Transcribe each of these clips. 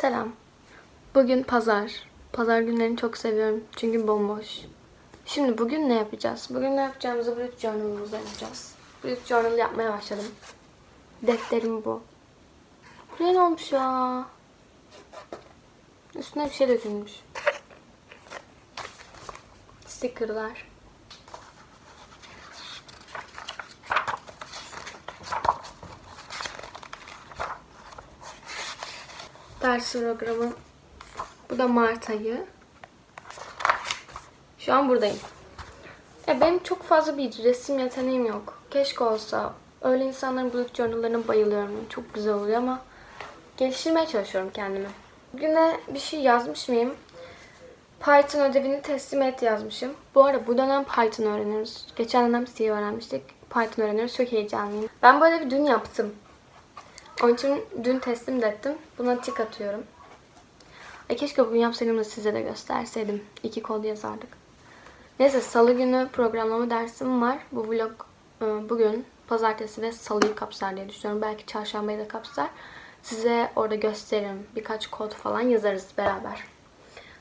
Selam. Bugün pazar. Pazar günlerini çok seviyorum çünkü bomboş. Şimdi bugün ne yapacağız? Bugün ne yapacağımızı Bullet Journal'ımızda yapacağız. Bullet Journal yapmaya başladım. Defterim bu. Buraya ne olmuş ya? Üstüne bir şey dökülmüş. Stickerlar. Ders programı. Bu da Mart ayı. Şu an buradayım. Ya benim çok fazla bir resim yeteneğim yok. Keşke olsa. Öyle insanların bullet journallarına bayılıyorum. Çok güzel oluyor ama geliştirmeye çalışıyorum kendimi. Bugüne bir şey yazmış mıyım? Python ödevini teslim et yazmışım. Bu arada bu dönem Python öğreniyoruz. Geçen dönem C öğrenmiştik. Python öğreniyoruz. Çok heyecanlıyım. Ben bu ödevi dün yaptım. Onun için dün teslim de ettim. Buna tik atıyorum. Ay keşke bugün yapsaydım da size de gösterseydim. İki kod yazardık. Neyse salı günü programlama dersim var. Bu vlog e, bugün pazartesi ve salıyı kapsar diye düşünüyorum. Belki çarşambayı da kapsar. Size orada gösteririm. Birkaç kod falan yazarız beraber.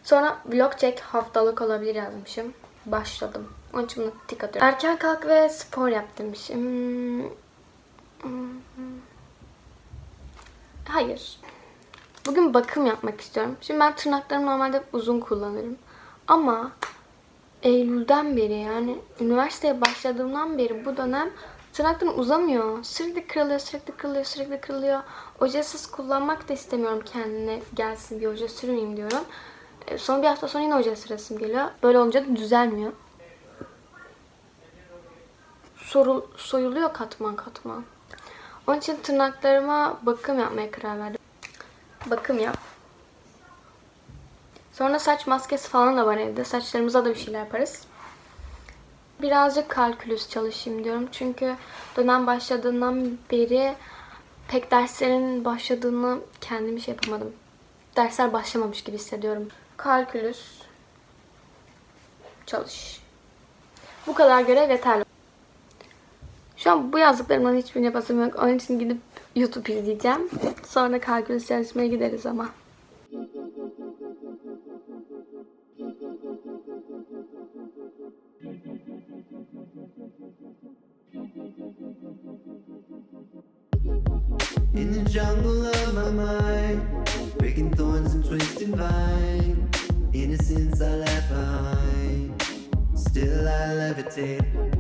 Sonra vlog check haftalık olabilir yazmışım. Başladım. Onun için tik atıyorum. Erken kalk ve spor yap demişim. Hmm. Hayır. Bugün bakım yapmak istiyorum. Şimdi ben tırnaklarımı normalde uzun kullanırım. Ama Eylül'den beri yani üniversiteye başladığımdan beri bu dönem tırnaklarım uzamıyor. Sürekli kırılıyor, sürekli kırılıyor, sürekli kırılıyor. Ojesız kullanmak da istemiyorum kendine gelsin bir oje sürmeyeyim diyorum. E, Son bir hafta sonra yine oje sırasım geliyor. Böyle olunca da düzelmiyor. Sorul, soyuluyor katman katman. Onun için tırnaklarıma bakım yapmaya karar verdim. Bakım yap. Sonra saç maskesi falan da var evde. Saçlarımıza da bir şeyler yaparız. Birazcık kalkülüs çalışayım diyorum. Çünkü dönem başladığından beri pek derslerin başladığını kendim şey yapamadım. Dersler başlamamış gibi hissediyorum. Kalkülüs çalış. Bu kadar görev yeterli. Şu an bu yazdıklarımdan hiçbirine basım yok. Onun için gidip YouTube izleyeceğim. Sonra kalkülüs çalışmaya gideriz ama. In the jungle of my mind, breaking thorns and twisting vine. Innocence I left behind, still I levitate.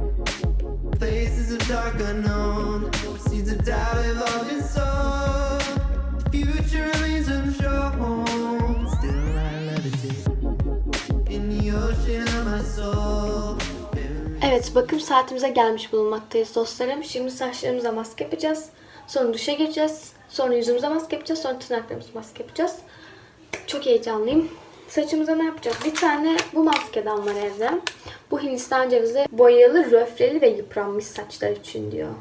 Places of dark unknown, seeds of doubt have all been. Future remains unshown, still I levitate. In the ocean of my soul. Evet bakım saatimize gelmiş bulunmaktayız dostlarım. Şimdi saçlarımıza maske yapacağız. Sonra duşa gireceğiz. Sonra yüzümüze maske yapacağız. Sonra tırnaklarımıza maske yapacağız. Çok heyecanlıyım. Saçımıza ne yapacağız? Bir tane bu maskeden var evde. Bu Hindistan cevizi boyalı, röfleli ve yıpranmış saçlar için diyor.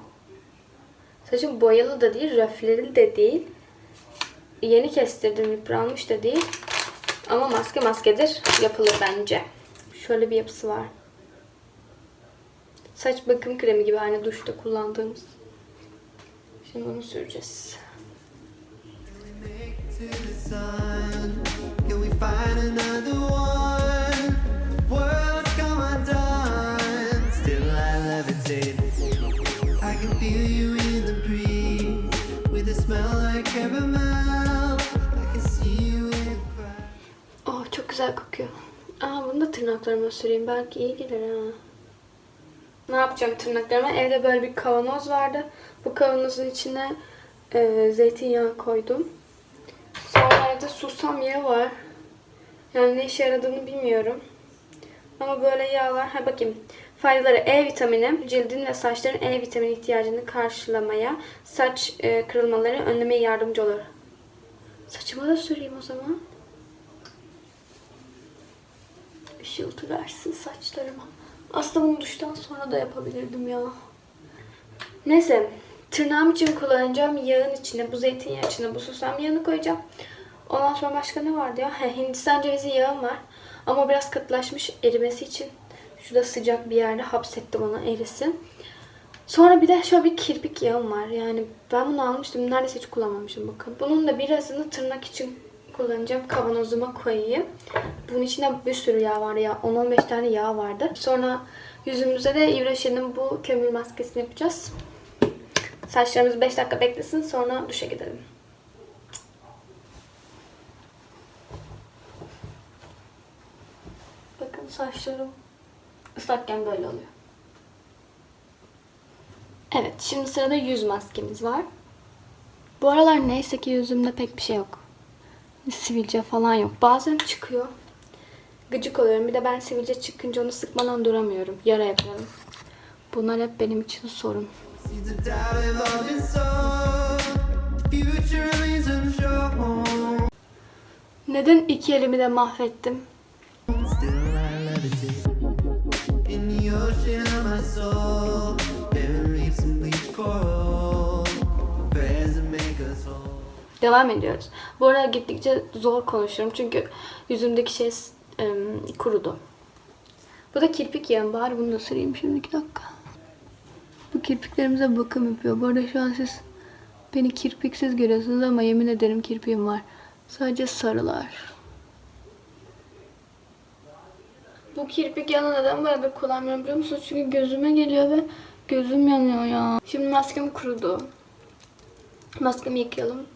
Saçım boyalı da değil, röfleli de değil. Yeni kestirdim, yıpranmış da değil. Ama maske maskedir. Yapılır bence. Şöyle bir yapısı var. Saç bakım kremi gibi hani duşta kullandığımız. Şimdi onu süreceğiz. Oh çok güzel kokuyor. Aa bunu da tırnaklarıma süreyim. Belki iyi gelir ha. Ne yapacağım tırnaklarıma? Evde böyle bir kavanoz vardı. Bu kavanozun içine e, zeytinyağı koydum. Sonra evde susam yağı var. Yani ne işe yaradığını bilmiyorum. Ama böyle yağlar. Ha bakayım. Faydaları E vitamini, cildin ve saçların E vitamini ihtiyacını karşılamaya, saç e, kırılmaları önlemeye yardımcı olur. Saçıma da süreyim o zaman. Işıltı versin saçlarıma. Aslında bunu duştan sonra da yapabilirdim ya. Neyse. Tırnağım için kullanacağım yağın içine, bu zeytinyağı içine bu susam yağını koyacağım. Ondan sonra başka ne vardı ya? He, Hindistan cevizi yağım var. Ama biraz katılaşmış erimesi için. Şurada sıcak bir yerde hapsettim onu erisin. Sonra bir de şöyle bir kirpik yağım var. Yani ben bunu almıştım. Neredeyse hiç kullanmamışım bakın. Bunun da birazını tırnak için kullanacağım. Kavanozuma koyayım. Bunun içinde bir sürü yağ var ya. 10-15 tane yağ vardı. Sonra yüzümüze de Yves bu kömür maskesini yapacağız. Saçlarımız 5 dakika beklesin sonra duşa gidelim. Bakın saçlarım ıslakken böyle oluyor. Evet, şimdi sırada yüz maskemiz var. Bu aralar neyse ki yüzümde pek bir şey yok. Sivilce falan yok. Bazen çıkıyor. Gıcık oluyorum. Bir de ben sivilce çıkınca onu sıkmadan duramıyorum. Yara yapıyorum. Bunlar hep benim için sorun. Neden iki elimi de mahvettim? Devam ediyoruz. Bu arada gittikçe zor konuşuyorum çünkü yüzümdeki şey ım, kurudu. Bu da kirpik yağım. Bari bunu da süreyim şimdi iki dakika. Bu kirpiklerimize bakım yapıyor. Bu arada şu an siz beni kirpiksiz görüyorsunuz ama yemin ederim kirpiğim var. Sadece sarılar. Kirpik yağını neden bu arada kullanmıyorum biliyor musunuz? Çünkü gözüme geliyor ve gözüm yanıyor ya. Şimdi maskem kurudu. Maskemi yıkayalım.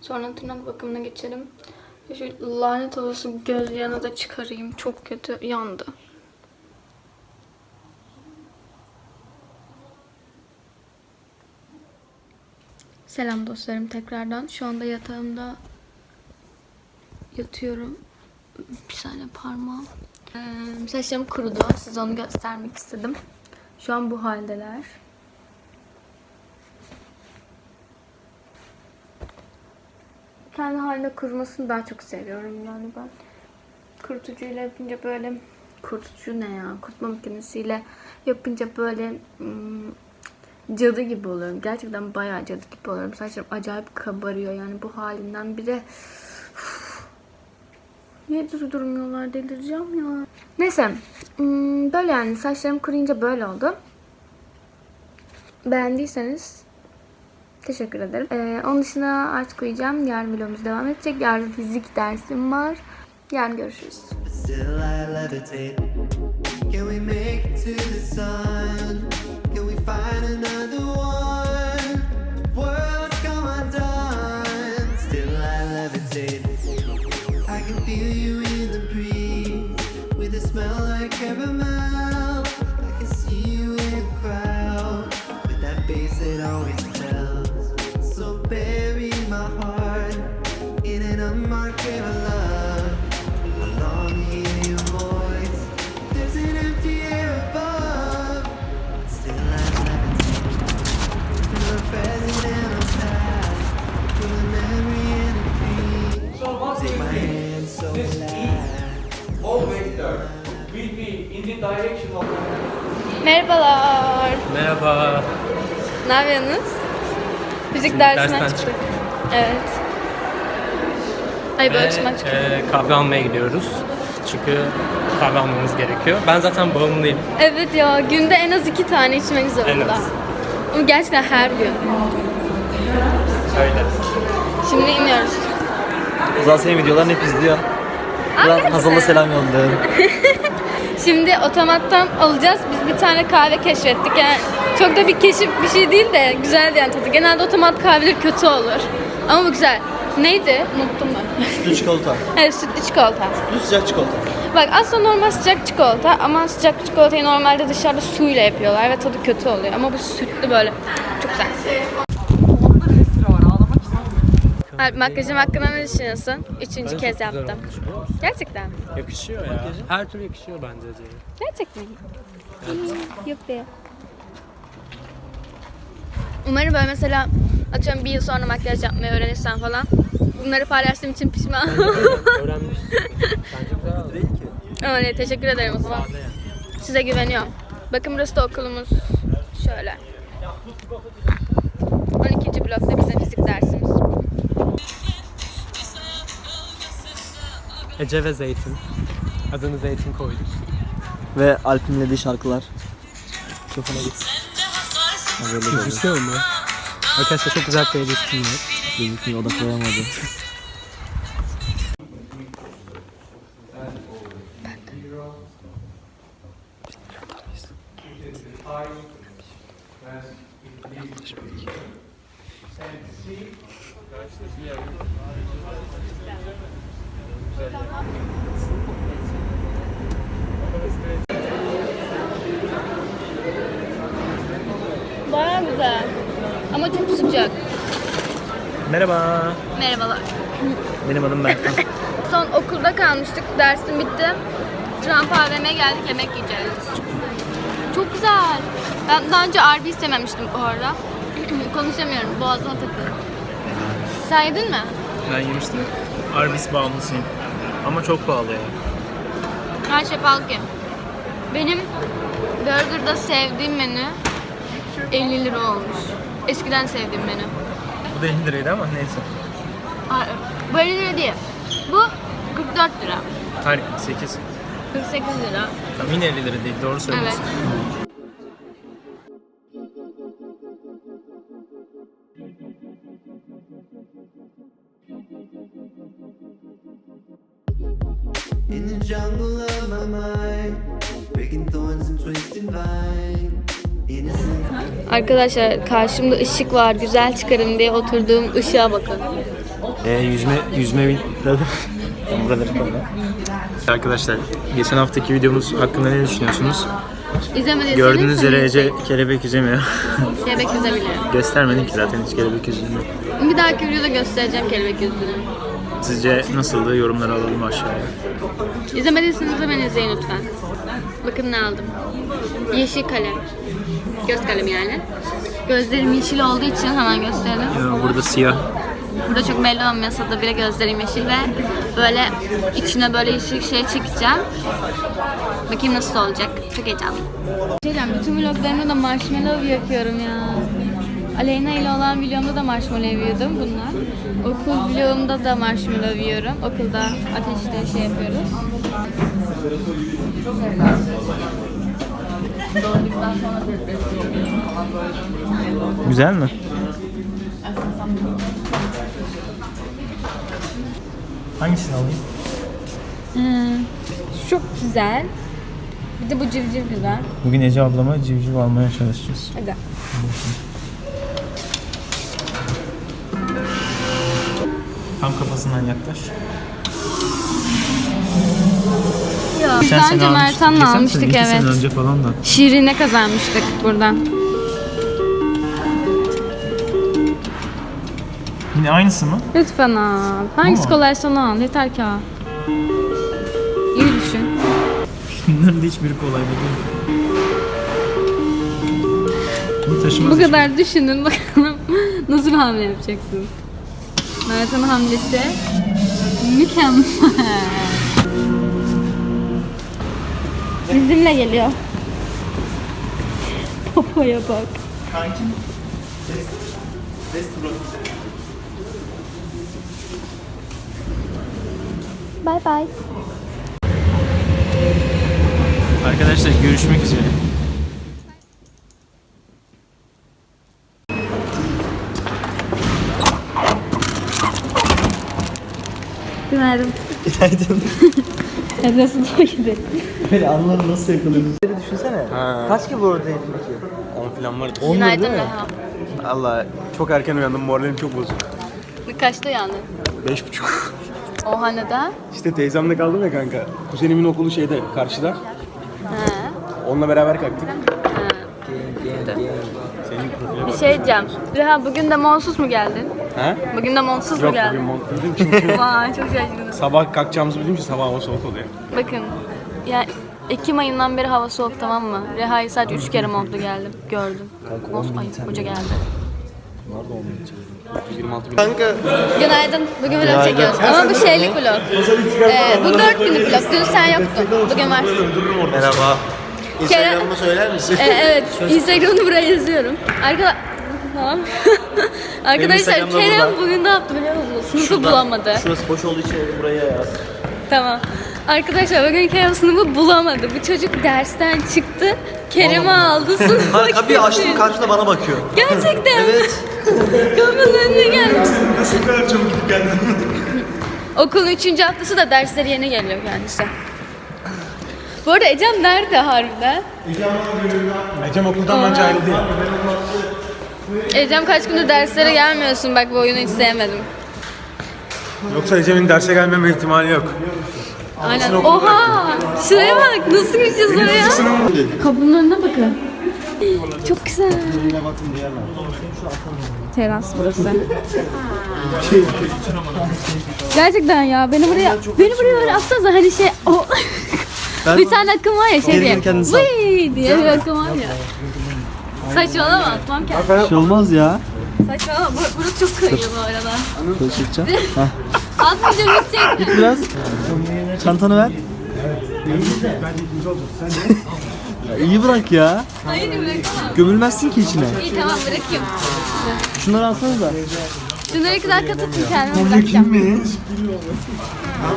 Sonra tırnak bakımına geçelim. Şu lanet olası göz yanı da çıkarayım. Çok kötü yandı. Selam dostlarım tekrardan. Şu anda yatağımda yatıyorum. Bir saniye parmağım. Ee, saçlarım kurudu. Size onu göstermek istedim. Şu an bu haldeler. kendi haline kurumasını daha çok seviyorum yani ben. Kurutucuyla yapınca böyle kurutucu ne ya? Kurutma makinesiyle yapınca böyle hmm, cadı gibi oluyorum. Gerçekten bayağı cadı gibi oluyorum. Saçlarım acayip kabarıyor yani bu halinden bir de. Niye durdurmuyorlar delireceğim ya. Neyse hmm, böyle yani saçlarım kuruyunca böyle oldu. Beğendiyseniz Teşekkür ederim. Ee, onun dışında artık uyuyacağım. Yarın vlogumuz devam edecek. Yarın fizik dersim var. Yarın görüşürüz. Can we make it to the sun? Can we find another one? Merhabalar. Merhaba. Ne yapıyorsunuz? Fizik Şimdi dersinden dersten çıktık. çıktık. Evet. Ay Ve çıkıyor. e, kahve almaya gidiyoruz. Çünkü kahve almamız gerekiyor. Ben zaten bağımlıyım. Evet ya günde en az iki tane içmek zorunda. En az. Ama gerçekten her gün. Öyle. Şimdi iniyoruz. Uzal senin videolarını hep izliyor. Gerçekten. Hazal'a selam yolluyorum. Şimdi otomattan alacağız. Biz bir tane kahve keşfettik. Yani çok da bir keşif bir şey değil de güzeldi yani tadı. Genelde otomat kahveler kötü olur. Ama bu güzel. Neydi? Unuttum ben. Sütlü çikolata. evet sütlü çikolata. Sütlü sıcak çikolata. Bak aslında normal sıcak çikolata ama sıcak çikolatayı normalde dışarıda suyla yapıyorlar ve tadı kötü oluyor. Ama bu sütlü böyle çok güzel. Alp makyajım hakkında ne düşünüyorsun? Üçüncü Bence kez çok güzel yaptım. Gerçekten. Yakışıyor ya. Her türlü yakışıyor bence Ece'ye. Gerçekten. Yuppi. Umarım böyle mesela atıyorum bir yıl sonra makyaj yapmayı öğrenirsen falan. Bunları paylaştığım için pişman. Öğrenmiş. Bence güzel oldu. Değil ki. Öyle teşekkür ederim o zaman. Sade yani. Size güveniyorum. Bakın burası da okulumuz. Şöyle. 12. blokta bizim fizik dersimiz. Ece ve Zeytin. Adını Zeytin koyduk. Ve Alp'inlediği şarkılar. Çok hoşuma gitti. Böyle böyle. Düşünüyor mu? Arkadaşlar çok güzel playlistim var. Gözükmüyor odaklayamadı. Thank you. Baya güzel. Ama çok sıcak. Merhaba. Merhabalar. Benim adım Berkan. Son okulda kalmıştık. Dersim bitti. Trump AVM'ye geldik yemek yiyeceğiz. Çok güzel. Ben daha önce Arby istememiştim bu arada. Konuşamıyorum. Boğazıma takıldı. Sen yedin mi? ben yemiştim. Arby's bağımlısıyım. Ama çok pahalı ya. Her şey pahalı ki. Benim Burger'da sevdiğim menü 50 lira olmuş. Eskiden sevdiğim menü. Bu da 50 liraydı ama neyse. Hayır, Bu 50 lira değil. Bu 44 lira. Hayır 48. 48 lira. Tamam yine 50 lira değil doğru Evet. söylüyorsun. In Arkadaşlar karşımda ışık var. Güzel çıkarım diye oturduğum ışığa bakın. Ee, yüzme, yüzme bin... Buraları. Arkadaşlar geçen haftaki videomuz hakkında ne düşünüyorsunuz? İzlemediyseniz Gördüğünüz üzere Ece kelebek yüzemiyor. kelebek yüzebilir. Göstermedim ki zaten hiç kelebek yüzünü. Bir dahaki videoda göstereceğim kelebek yüzünü. Sizce nasıldı? Yorumları alalım aşağıya. İzlemediyseniz hemen izleyin lütfen. Bakın ne aldım. Yeşil kalem. Göz kalemi yani. Gözlerim yeşil olduğu için hemen gösterelim. Ee, Burada siyah. Burada çok belli olmuyorsa da bile gözlerim yeşil ve böyle içine böyle yeşil şey çekeceğim. Bakayım nasıl olacak. Çok heyecanlıyım. Şeyden bütün vloglarımda da marshmallow yapıyorum ya. Aleyna ile olan videomda da marshmallow yiyordum bunlar. Okul vlogumda da marshmallow yiyorum. Okulda ateşte şey yapıyoruz. Güzel mi? Hangisini alayım? Hmm, çok güzel. Bir de bu civciv güzel. Bugün Ece ablama civciv almaya çalışacağız. Hadi. Tam kafasından yaklaş. Geçen daha sene önce. Mertan'la Geçen almıştık evet. sene önce falan da. Şirine kazanmıştık buradan. Yine aynısı mı? Lütfen al. Hangisi mu? kolaysa onu al. Yeter ki al. İyi düşün. Bunların da hiçbiri kolay değil. Bu taşımaz Bu hiçbir- kadar düşünün bakalım nasıl bir hamle yapacaksın. Mert'in hamlesi mükemmel. Bizimle geliyor. Popoya bak. Bye bye. Arkadaşlar görüşmek üzere. Günaydın. Günaydın. Hadi nasıl doydu? Böyle anları nasıl yakalıyorsunuz? Düşünsene. Kaç gibi oradaydı peki? 10 falan vardı. Günaydın Reha. Allah çok erken uyandım moralim çok bozuk. Kaçta uyandın? 5.30. Oha neden? işte teyzemle kaldım ya kanka. Kuzenimin okulu şeyde karşıda. He. Onunla beraber kalktık. Bir şey diyeceğim. Reha bugün de monsuz mu geldin? Ha? Bugün de monsuz mu Yok geldin? bugün mont giydim çünkü Vay çok şaşırdım. sabah kalkacağımızı bildiğim için sabah hava soğuk oluyor. Bakın ya Ekim ayından beri hava soğuk tamam mı? Reha'yı sadece 3 kere montlu geldim. Gördüm. Mont, ay hoca geldi. 26 bin. Günaydın. Bugün vlog çekiyoruz. Ama bu şeylik vlog. Ee, bu 4 günlük vlog. Dün sen yoktun. Bugün varsın. Merhaba. Instagram'ımı söyler misin? Ee, evet. Instagram'ını buraya yazıyorum. Arkadaşlar Tamam. Arkadaşlar Instagram'da Kerem burada. bugün ne yaptı biliyor musunuz? Sınıfı bulamadı. Şurası boş olduğu için buraya yaz. Tamam. Arkadaşlar bugün Kerem sınıfı bulamadı. Bu çocuk dersten çıktı. Kerem'i aldı sınıfa Kapıyı açtım getirdi. karşımda bana bakıyor. Gerçekten Evet. Kapının önüne gelmiş. Nasıl bu kadar çabuk gidip geldin? Okulun üçüncü haftası da dersleri yeni geliyor kendisi. Bu arada Ecem nerede harbiden? Ecem okuldan bence ayrıldı ya. Ecem kaç gündür derslere gelmiyorsun. Bak bu oyunu hiç sevmedim. Yoksa Ecem'in derse gelmeme ihtimali yok. Aynen. Oha! Şuraya bak. Nasıl gideceğiz oraya? Kapının önüne bakın. Çok güzel. Teras burası. Gerçekten ya beni buraya beni buraya öyle atsanıza hani şey o bir tane akım var ya şey diye Vıy diye bir akım var ya. Saçmalama atmam kendimi. Bir şey olmaz ya. Saçmalama bur- burası çok kayıyor bu arada. Şöyle çekeceğim. Atmayacağım gidecek. Git biraz. Çantanı ver. ya iyi bırak ya. Hayır bırakamam. Gömülmezsin ki içine. İyi tamam bırakayım. Şunları alsanıza. Şunları iki dakika tutun kendime bırakacağım.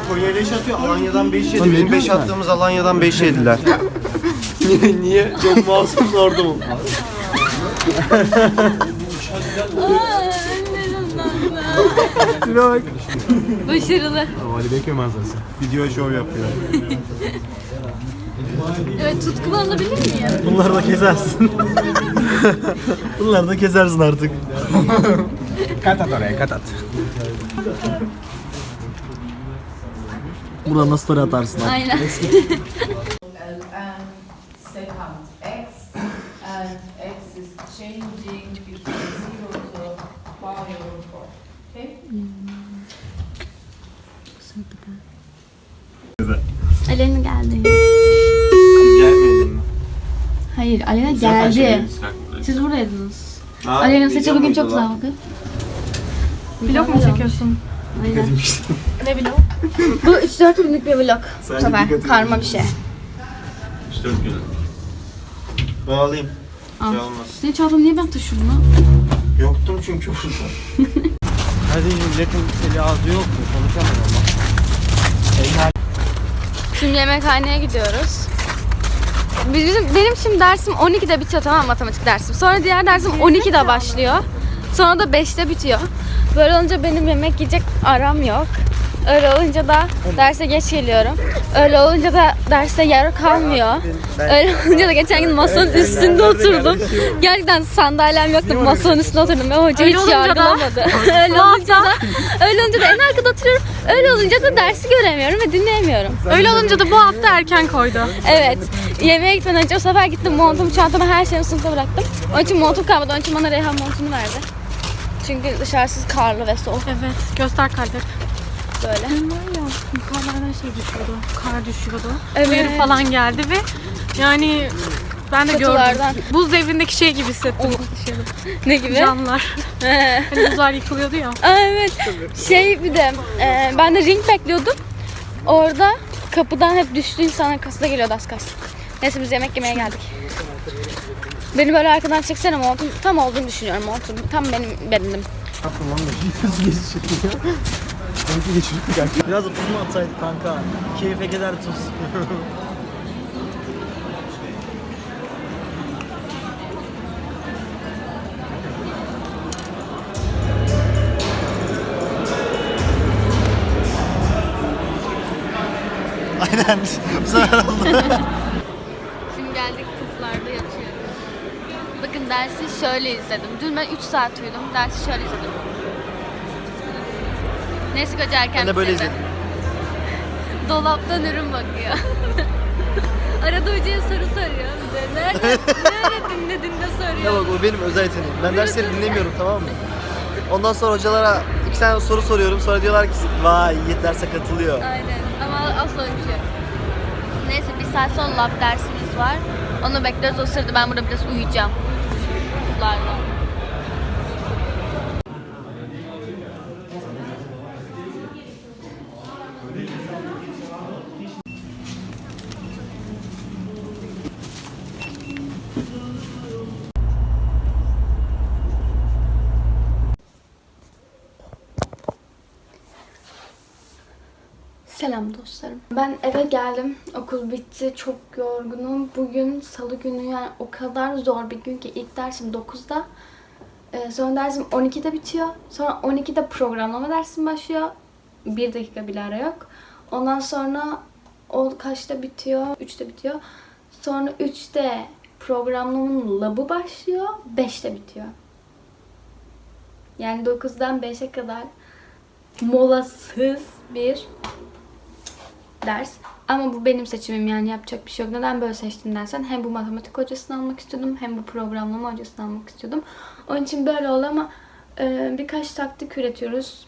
Konya'yla iş atıyor. Alanya'dan 5 yedi. Bizim 5 diyorsun sen? attığımız Alanya'dan 5 yediler. niye? Niye? Çok masum sordum. Şuna bak. Başarılı. Ali Bekir manzarası. Video show yapıyor. Evet tutkulu alabilir miyim? Bunları da kesersin. Bunları da kesersin artık. Kat at oraya kat at. Buradan nasıl story atarsın. Aynen. Alena geldi. Gelmeyelim mi? Hayır Alena geldi. Siz buradaydınız. Alena saçı bugün çok güzel bakın. Vlog mu çekiyorsun? Aynen. ne vlog? Bu 3-4 günlük bir vlog. Bu sefer karma bir şey. Ben alayım. Al. Şey olmaz. Senin çantanı niye ben taşıyorum lan? Yoktum çünkü burada. Hadi milletin eli ağzı yok mu? Konuşamam ama. Şimdi yemekhaneye gidiyoruz. Biz- Bizim, benim şimdi dersim 12'de bitiyor tamam matematik dersim. Sonra diğer dersim 12'de başlıyor. Sonra da 5'te bitiyor. Böyle olunca benim yemek yiyecek aram yok. Öyle olunca da derse geç geliyorum. Öyle olunca da derste yer kalmıyor. Öyle olunca da geçen gün masanın üstünde oturdum. Gerçekten sandalyem yoktu. Masanın üstünde oturdum ve hoca hiç yargılamadı. öyle olunca da öyle olunca da en arkada oturuyorum. Öyle olunca da dersi göremiyorum ve dinleyemiyorum. Öyle olunca da bu hafta erken koydu. Evet. Yemeğe gitmeden önce o sefer gittim montumu, çantamı, her şeyimi sınıfta bıraktım. Onun için montum kalmadı. Onun için bana Reyhan montunu verdi. Çünkü dışarısı karlı ve soğuk Evet. Göster kalpleri. Böyle. Var ya yukarılardan şey düşüyordu. Kar düşüyordu. Evet. Uyarı falan geldi ve yani ben de Kutulardan. gördüm. Buz devrindeki şey gibi hissettim. Dışarı. Ne gibi? Camlar. Hani buzlar yıkılıyordu ya. Aa, evet. Şey bir de e, ben de ring bekliyordum. Orada kapıdan hep düştü insanlar kasada geliyordu az kalsın. Neyse biz yemek yemeye geldik. Beni böyle arkadan çeksene montum tam olduğunu düşünüyorum montum. Tam benim benimdim. Biraz da tuz mu atsaydık kanka? Keyfe gider tuz. Aynen. Bu sefer oldu. Şimdi geldik puflarda yatıyoruz. Bakın dersi şöyle izledim. Dün ben 3 saat uyudum. Dersi şöyle izledim. Neyse koca erken Ben de böyle bitirdi. izledim. Dolaptan ürün bakıyor. Arada hocaya soru soruyor bize. Nerede, nerede dinledin de Ya soruyor. bak o benim özel yeteneğim. Ben dersleri dinlemiyorum tamam mı? Ondan sonra hocalara iki tane soru soruyorum. Sonra diyorlar ki vay Yiğit derse katılıyor. Aynen ama asla öyle bir şey yok. Neyse bir saat sonra lab dersimiz var. Onu bekliyoruz. O sırada ben burada biraz uyuyacağım. Puflarda. Selam dostlarım. Ben eve geldim. Okul bitti. Çok yorgunum. Bugün salı günü yani o kadar zor bir gün ki ilk dersim 9'da. Ee, son dersim 12'de bitiyor. Sonra 12'de programlama dersim başlıyor. Bir dakika bile ara yok. Ondan sonra o kaçta bitiyor? 3'te bitiyor. Sonra 3'te programlamanın labı başlıyor. 5'te bitiyor. Yani 9'dan 5'e kadar molasız bir ders. Ama bu benim seçimim yani yapacak bir şey yok. Neden böyle seçtim dersen hem bu matematik hocasını almak istiyordum hem bu programlama hocasını almak istiyordum. Onun için böyle oldu ama e, birkaç taktik üretiyoruz.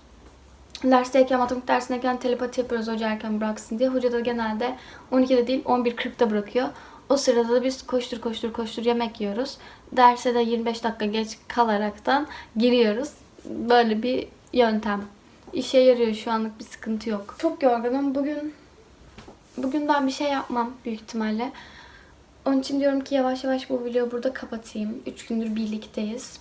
Dersteyken, matematik dersindeyken telepati yapıyoruz hoca erken bıraksın diye. Hoca da genelde 12'de değil 11.40'da bırakıyor. O sırada da biz koştur koştur koştur yemek yiyoruz. Derse de 25 dakika geç kalaraktan giriyoruz. Böyle bir yöntem. İşe yarıyor şu anlık bir sıkıntı yok. Çok yorgunum. Bugün bugün daha bir şey yapmam büyük ihtimalle. Onun için diyorum ki yavaş yavaş bu videoyu burada kapatayım. 3 gündür birlikteyiz.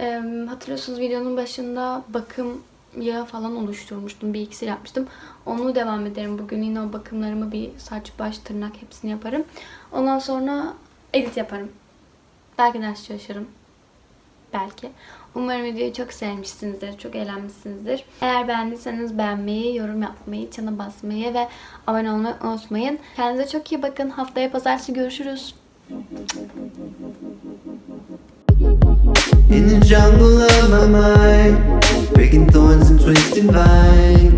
Ee, hatırlıyorsunuz videonun başında bakım yağı falan oluşturmuştum. Bir iksir yapmıştım. Onu devam ederim. Bugün yine o bakımlarımı bir saç, baş, tırnak hepsini yaparım. Ondan sonra edit yaparım. Belki ders çalışırım. Belki. Umarım videoyu çok sevmişsinizdir, çok eğlenmişsinizdir. Eğer beğendiyseniz beğenmeyi, yorum yapmayı, çana basmayı ve abone olmayı unutmayın. Kendinize çok iyi bakın. Haftaya pazartesi görüşürüz. In the jungle of my mind, breaking thorns and twisting vine.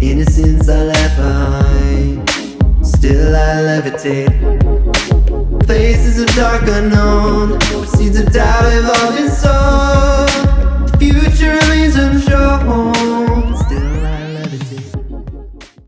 Innocence I left behind, still I levitate. places of dark unknown. Seeds of doubt have all been sown. The future remains unsure.